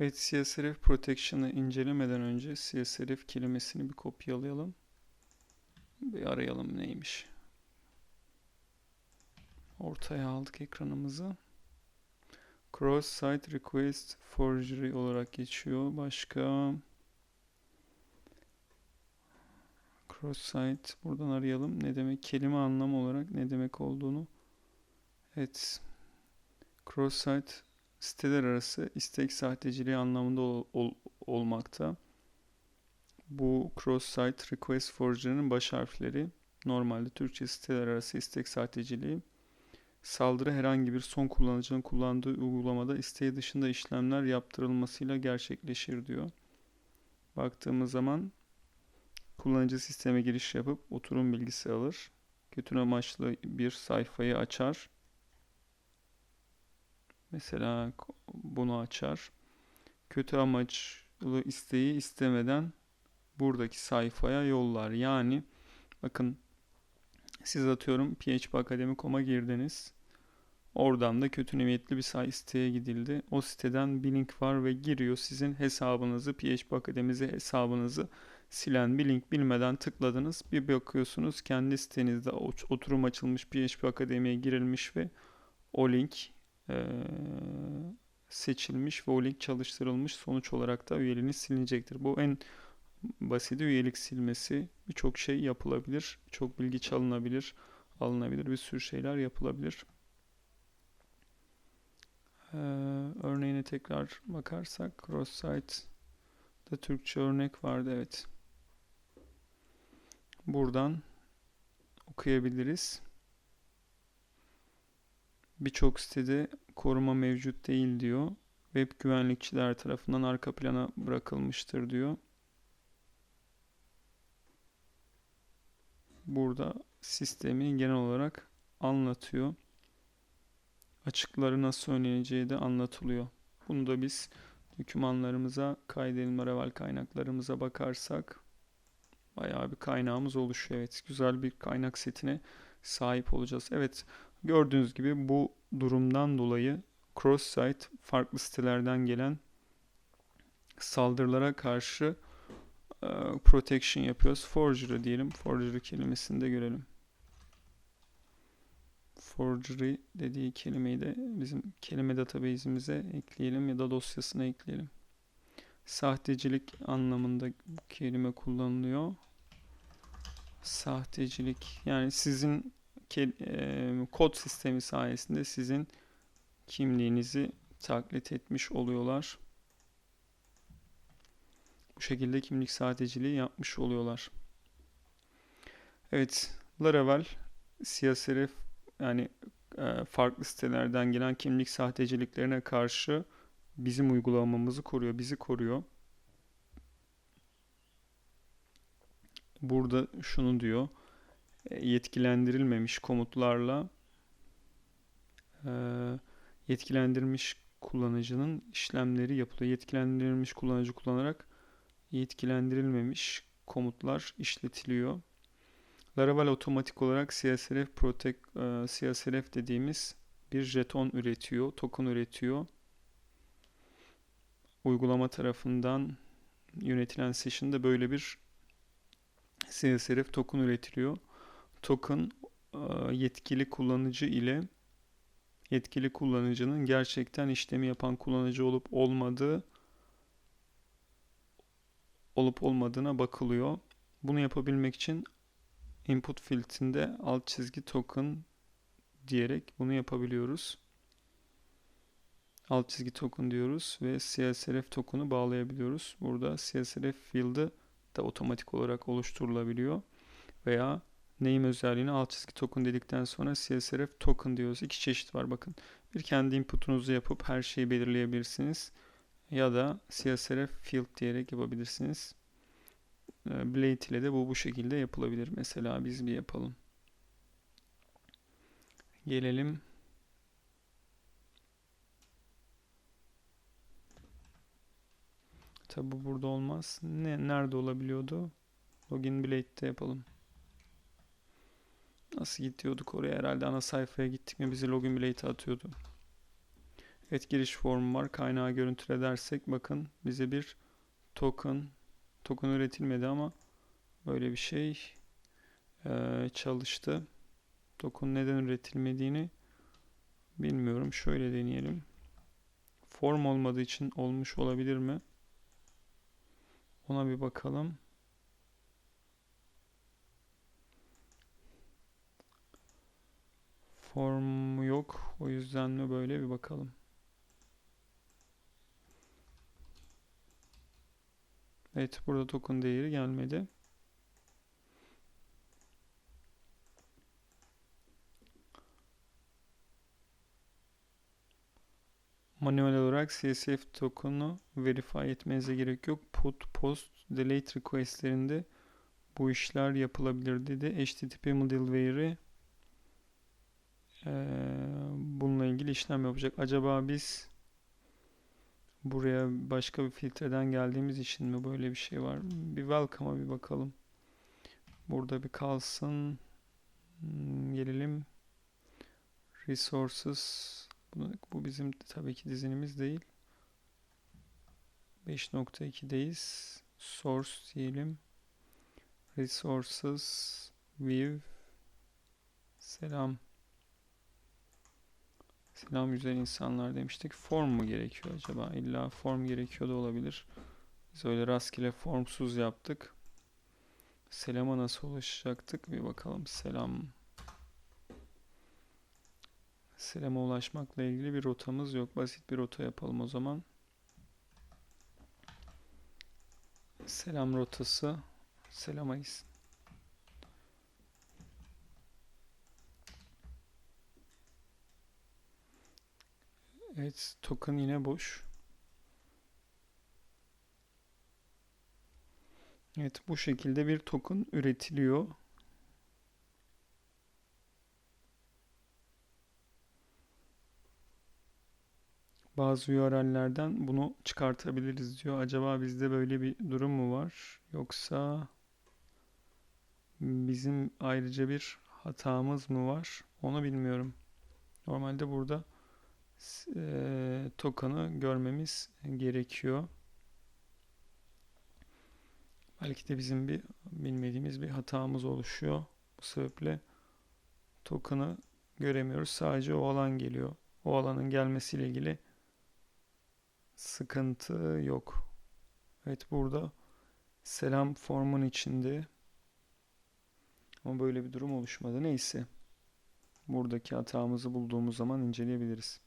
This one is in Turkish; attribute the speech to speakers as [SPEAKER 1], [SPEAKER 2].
[SPEAKER 1] Evet, CSRF Protection'ı incelemeden önce CSRF kelimesini bir kopyalayalım. Bir arayalım neymiş. Ortaya aldık ekranımızı. Cross-site request forgery olarak geçiyor. Başka cross-site buradan arayalım. Ne demek? Kelime anlamı olarak ne demek olduğunu. Evet. Cross-site siteler arası istek sahteciliği anlamında ol, ol, olmakta. Bu cross-site request forgery'nin baş harfleri normalde Türkçe siteler arası istek sahteciliği saldırı herhangi bir son kullanıcının kullandığı uygulamada isteği dışında işlemler yaptırılmasıyla gerçekleşir diyor. Baktığımız zaman kullanıcı sisteme giriş yapıp oturum bilgisi alır. Kötü amaçlı bir sayfayı açar. Mesela bunu açar. Kötü amaçlı isteği istemeden buradaki sayfaya yollar. Yani bakın siz atıyorum phpacademy.com'a girdiniz. Oradan da kötü niyetli bir say siteye gidildi. O siteden bir link var ve giriyor sizin hesabınızı, PHP Akademize hesabınızı silen bir link bilmeden tıkladınız. Bir bakıyorsunuz kendi sitenizde oturum açılmış PHP Akademi'ye girilmiş ve o link seçilmiş ve o link çalıştırılmış. Sonuç olarak da üyeliğiniz silinecektir. Bu en basit üyelik silmesi. Birçok şey yapılabilir. Çok bilgi çalınabilir, alınabilir. Bir sürü şeyler yapılabilir. Ee, örneğine tekrar bakarsak cross site da Türkçe örnek vardı evet. Buradan okuyabiliriz. Birçok sitede koruma mevcut değil diyor. Web güvenlikçiler tarafından arka plana bırakılmıştır diyor. Burada sistemi genel olarak anlatıyor. Açıkları nasıl önleneceği de anlatılıyor. Bunu da biz dokümanlarımıza, kaydedelim Laravel kaynaklarımıza bakarsak bayağı bir kaynağımız oluşuyor. Evet, güzel bir kaynak setine sahip olacağız. Evet, gördüğünüz gibi bu durumdan dolayı cross-site farklı sitelerden gelen saldırılara karşı e, protection yapıyoruz. Forgery diyelim. Forgery kelimesini de görelim. Forgery dediği kelimeyi de bizim kelime database'imize ekleyelim ya da dosyasına ekleyelim. Sahtecilik anlamında bu kelime kullanılıyor. Sahtecilik yani sizin kod sistemi sayesinde sizin kimliğinizi taklit etmiş oluyorlar. Bu şekilde kimlik sahteciliği yapmış oluyorlar. Evet, Laravel CSRF yani farklı sitelerden gelen kimlik sahteciliklerine karşı bizim uygulamamızı koruyor, bizi koruyor. Burada şunu diyor. Yetkilendirilmemiş komutlarla e, yetkilendirilmiş kullanıcının işlemleri yapılıyor. Yetkilendirilmiş kullanıcı kullanarak yetkilendirilmemiş komutlar işletiliyor. Laravel otomatik olarak CSRF Protect e, CSRF dediğimiz bir jeton üretiyor, token üretiyor. Uygulama tarafından yönetilen session'da böyle bir CSRF token üretiliyor. Token e, yetkili kullanıcı ile yetkili kullanıcının gerçekten işlemi yapan kullanıcı olup olmadığı olup olmadığına bakılıyor. Bunu yapabilmek için input filtrinde alt çizgi token diyerek bunu yapabiliyoruz. Alt çizgi token diyoruz ve CSRF token'ı bağlayabiliyoruz. Burada CSRF field'ı da otomatik olarak oluşturulabiliyor. Veya name özelliğini alt çizgi token dedikten sonra CSRF token diyoruz. İki çeşit var bakın. Bir kendi inputunuzu yapıp her şeyi belirleyebilirsiniz. Ya da CSRF field diyerek yapabilirsiniz. Ee, Blade ile de bu bu şekilde yapılabilir. Mesela biz bir yapalım. Gelelim. Tabi bu burada olmaz. Ne, nerede olabiliyordu? Login Blade'de yapalım. Nasıl gidiyorduk oraya herhalde ana sayfaya gittik mi bizi Login Blade'e atıyordu. Evet giriş formu var. Kaynağı görüntüle dersek bakın bize bir token token üretilmedi ama böyle bir şey eee, çalıştı. Token neden üretilmediğini bilmiyorum. Şöyle deneyelim. Form olmadığı için olmuş olabilir mi? Ona bir bakalım. Form yok. O yüzden mi böyle bir bakalım. Evet burada token değeri gelmedi. Manuel olarak CSV token'u verify etmenize gerek yok. Put, post, delete request'lerinde bu işler yapılabilir dedi. HTTP middleware'i bununla ilgili işlem yapacak. Acaba biz buraya başka bir filtreden geldiğimiz için mi böyle bir şey var? Bir welcome'a bir bakalım. Burada bir kalsın. Hmm, Gelelim. Resources. Bu bizim tabii ki dizinimiz değil. 5.2'deyiz. Source diyelim. Resources. View. Selam. Selam güzel insanlar demiştik. Form mu gerekiyor acaba? İlla form gerekiyor da olabilir. Biz öyle rastgele formsuz yaptık. Selama nasıl ulaşacaktık? Bir bakalım. Selam. Selam'a ulaşmakla ilgili bir rotamız yok. Basit bir rota yapalım o zaman. Selam rotası. Selama gitsin. Evet, token yine boş. Evet, bu şekilde bir token üretiliyor. Bazı URL'lerden bunu çıkartabiliriz diyor. Acaba bizde böyle bir durum mu var? Yoksa bizim ayrıca bir hatamız mı var? Onu bilmiyorum. Normalde burada e, görmemiz gerekiyor. Belki de bizim bir bilmediğimiz bir hatamız oluşuyor. Bu sebeple token'ı göremiyoruz. Sadece o alan geliyor. O alanın gelmesiyle ilgili sıkıntı yok. Evet burada selam formun içinde ama böyle bir durum oluşmadı. Neyse. Buradaki hatamızı bulduğumuz zaman inceleyebiliriz.